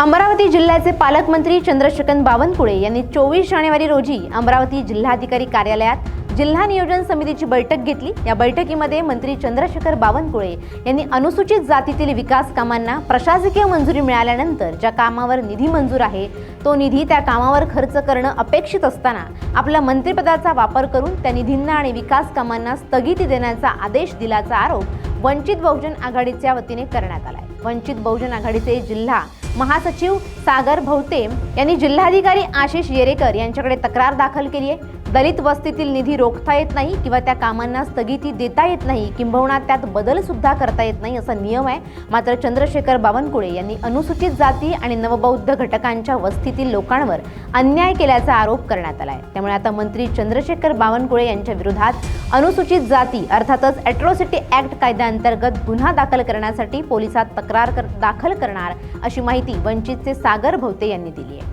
अमरावती जिल्ह्याचे पालकमंत्री चंद्रशेखर बावनकुळे यांनी चोवीस जानेवारी रोजी अमरावती जिल्हाधिकारी कार्यालयात जिल्हा नियोजन समितीची बैठक घेतली. या बैठकीमध्ये मंत्री चंद्रशेखर बावनकुळे यांनी अनुसूचित जातीतील विकास कामांना प्रशासकीय मंजुरी मिळाल्यानंतर ज्या कामावर निधी मंजूर आहे तो निधी त्या कामावर खर्च करणं अपेक्षित असताना आपल्या मंत्रिपदाचा वापर करून त्या निधींना आणि विकास कामांना स्थगिती देण्याचा आदेश दिल्याचा आरोप वंचित बहुजन आघाडीच्या वतीने करण्यात आलाय. वंचित बहुजन आघाडीचे जिल्हा महासचिव सागर भवते यांनी जिल्हाधिकारी आशिष येरेकर यांच्याकडे तक्रार दाखल केली आहे. दलित वस्तीतील निधी रोखता येत नाही किंवा त्या कामांना स्थगिती देता येत नाही किंबहुना त्यात बदल सुद्धा करता येत नाही असा नियम आहे. मात्र चंद्रशेखर बावनकुळे यांनी अनुसूचित जाती आणि नवबौद्ध घटकांच्या वस्तीतील लोकांवर अन्याय केल्याचा आरोप करण्यात आला आहे त्यामुळे आता मंत्री चंद्रशेखर बावनकुळे यांच्या विरोधात अनुसूचित जाती अर्थातच अॅट्रॉसिटी ऍक्ट कायद्याअंतर्गत गुन्हा दाखल करण्यासाठी पोलिसात तक्रार कर- दाखल करणार अशी माहिती माहिती वंचितचे सागर भोवते यांनी दिली आहे.